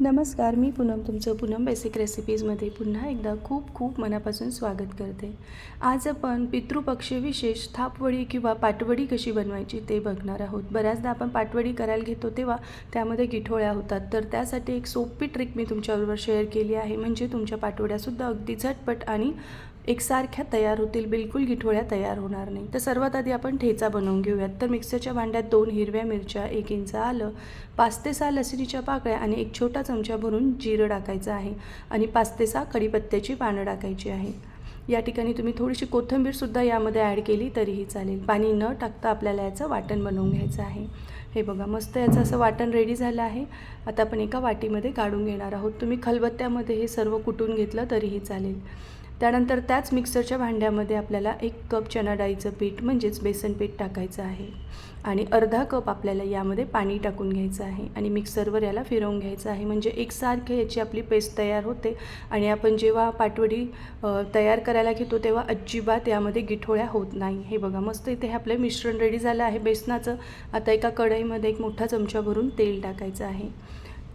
नमस्कार मी पूनम तुमचं पूनम बेसिक रेसिपीजमध्ये पुन्हा एकदा खूप खूप मनापासून स्वागत करते. आज आपण पितृपक्षविशेष थापवडी किंवा पाटवडी कशी बनवायची ते बघणार आहोत. बऱ्याचदा आपण पाटवडी करायला घेतो तेव्हा त्यामध्ये गिठोळ्या होतात. तर त्यासाठी एक सोपी ट्रिक मी तुमच्याबरोबर शेअर केली आहे. म्हणजे तुमच्या पाटवड्यासुद्धा अगदी झटपट आणि एकसारख्या तयार होतील बिलकुल गिठोळ्या तयार होणार नाही. तर सर्वात आधी आपण ठेचा बनवून घेऊयात. तर मिक्सरच्या भांड्यात दोन हिरव्या मिरच्या एक इंच आलं पाच ते सहा लसणीच्या पाकळ्या आणि एक छोटा चमचा भरून जिरं टाकायचं आहे आणि पाच ते सहा कढीपत्त्याची पानं टाकायची आहे. या ठिकाणी तुम्ही थोडीशी कोथिंबीरसुद्धा यामध्ये ॲड केली तरीही चालेल. पाणी न टाकता आपल्याला याचं वाटण बनवून घ्यायचं आहे. हे बघा मस्त याचं असं वाटण रेडी झालं आहे. आता आपण एका वाटीमध्ये काढून घेणार आहोत. तुम्ही खलबत्त्यामध्ये हे सर्व कुटून घेतलं तरीही चालेल. त्यानंतर त्याच मिक्सरच्या भांड्यामध्ये आपल्याला एक कप चणा डाळीचं पीठ म्हणजेच बेसन पीठ टाकायचं आहे. आणि अर्धा कप आपल्याला यामध्ये पाणी टाकून घ्यायचं आहे आणि मिक्सरवर याला फिरवून घ्यायचं आहे. म्हणजे एकसारखे याची आपली पेस्ट तयार होते आणि आपण जेव्हा पाटवडी तयार करायला घेतो तेव्हा अजिबात यामध्ये गिठोळ्या होत नाही. हे बघा मस्त इथे हे आपलं मिश्रण रेडी झालं आहे. बेसनाचं आता एका कढईमध्ये एक मोठा चमचा भरून तेल टाकायचं आहे.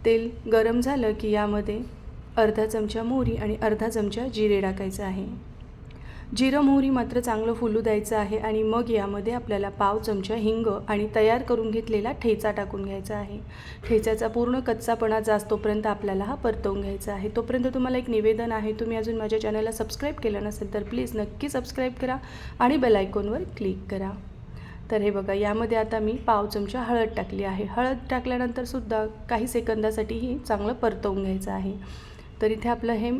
तेल गरम झालं की यामध्ये अर्धा चमचा मोहरी आणि अर्धा चमचा जिरे टाकायचं आहे. जिरं मोहरी मात्र चांगलं फुलू द्यायचं आहे आणि मग यामध्ये आपल्याला पाव चमचा हिंग आणि तयार करून घेतलेला ठेचा टाकून घ्यायचा आहे. ठेच्याचा पूर्ण कच्चापणा जास्तोपर्यंत आपल्याला हा परतवून घ्यायचा आहे. तोपर्यंत तुम्हाला एक निवेदन आहे. तुम्ही अजून माझ्या चॅनलला सबस्क्राईब केलं नसेल तर प्लीज नक्की सबस्क्राईब करा आणि बेलायकॉनवर क्लिक करा. तर हे बघा यामध्ये आता मी पाव चमचा हळद टाकली आहे. हळद टाकल्यानंतर सुद्धा काही सेकंदासाठीही चांगलं परतवून घ्यायचं आहे. तर इथे आपलं हे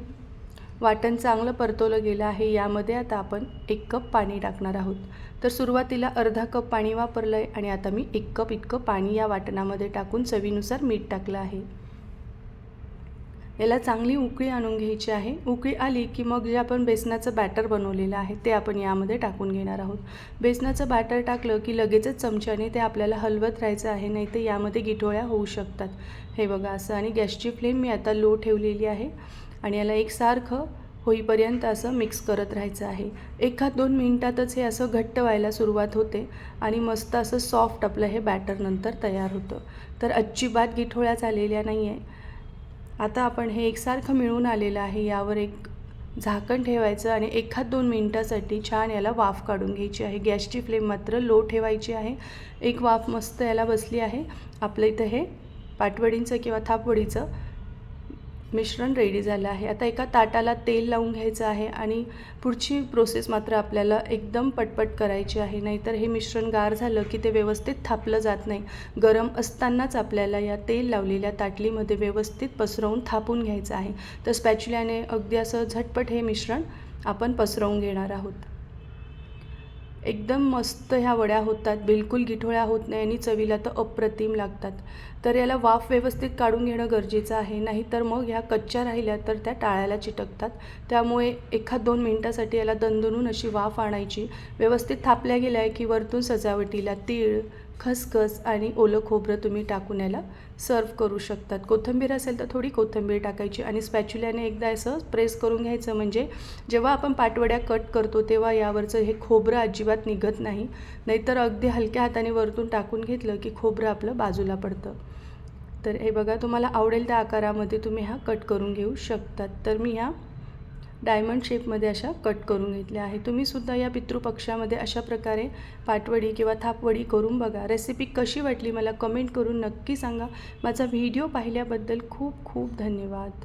वाटण चांगलं परतवलं गेलं आहे. यामध्ये आता आपण एक कप पाणी टाकणार आहोत. तर सुरुवातीला अर्धा कप पाणी वापरलं आहे आणि आता मी एक कप इतकं पाणी या वाटणामध्ये टाकून चवीनुसार मीठ टाकलं आहे. याला चांगली उकळी आणून घ्यायची आहे. उकळी आली की मग जे आपण बेसनाचं बॅटर बनवलेलं आहे ते आपण यामध्ये टाकून घेणार आहोत. बेसनाचं बॅटर टाकलं की लगेचच चमच्याने ते आपल्याला हलवत राहायचं आहे नाही तर यामध्ये गिठोळ्या होऊ शकतात. हे बघा असं आणि गॅसची फ्लेम मी आता लो ठेवलेली आहे आणि याला एकसारखं होईपर्यंत असं मिक्स करत राहायचं आहे. एखाद दोन मिनटातच हे असं घट्ट व्हायला सुरुवात होते आणि मस्त असं सॉफ्ट आपलं हे बॅटर नंतर तयार होतं. तर अजिबात गिठोळ्या झालेल्या नाही आहे आता आपण हे एकसारखं मिळून आलेलं आहे यावर एक झाकण ठेवायचं आणि एखाद दोन मिनटासाठी छान याला वाफ काढून घ्यायची आहे. गॅसची फ्लेम मात्र लो ठेवायची आहे. एक वाफ मस्त याला बसली आहे. आपलं इथं हे पाटवडींचं किंवा थापवडीचं मिश्रण रेडी झालं आहे. आता एका ताटाला तेल लावून घ्यायचं आहे आणि पुढची प्रोसेस मात्र आपल्याला एकदम पटपट करायची आहे. नाहीतर हे मिश्रण गार झालं की ते व्यवस्थित थापलं जात नाही. गरम असतानाच आपल्याला या तेल लावलेल्या ताटलीमध्ये व्यवस्थित पसरवून थापून घ्यायचं आहे. तर स्पॅच्युल्याने अगदी असं झटपट हे मिश्रण आपण पसरवून घेणार आहोत. एकदम मस्त ह्या वड्या होतात बिलकुल गिठोळ्या होत नाही आणि चवीला तर अप्रतिम लागतात. तर याला वाफ व्यवस्थित काढून घेणं गरजेचं आहे नाहीतर मग ह्या कच्च्या राहिल्या तर त्या टाळ्याला चिटकतात. त्यामुळे एखाद दोन मिनटासाठी याला दणदणून अशी वाफ आणायची. व्यवस्थित थापल्या गेल्या आहे की वरतून सजावटीला तीळ खसखस आणि ओलं खोबरं तुम्ही टाकून याला सर्व करू शकतात. कोथिंबीर असेल तर थोडी कोथिंबीर टाकायची आणि स्पॅच्युल्याने एकदा असं प्रेस करून घ्यायचं. म्हणजे जेव्हा आपण पाटवड्या कट करतो तेव्हा यावरचं हे खोबरं अजिबात निघत नाही. नाहीतर अगदी हलक्या हाताने वरतून टाकून घेतलं की खोबरं आपलं बाजूला पडतं. तर हे बघा तुम्हाला आवडेल त्या आकारामध्ये तुम्ही हा कट करून घेऊ शकतात. तर मी ह्या डायमंड शेपमध्ये अशा कट करून घेतल्या आहे तुम्हीसुद्धा या पितृपक्षामध्ये अशा प्रकारे पाटवडी किंवा थापवडी करून बघा. रेसिपी कशी वाटली मला कमेंट करून नक्की सांगा. माझा व्हिडिओ पाहिल्याबद्दल खूप खूप धन्यवाद.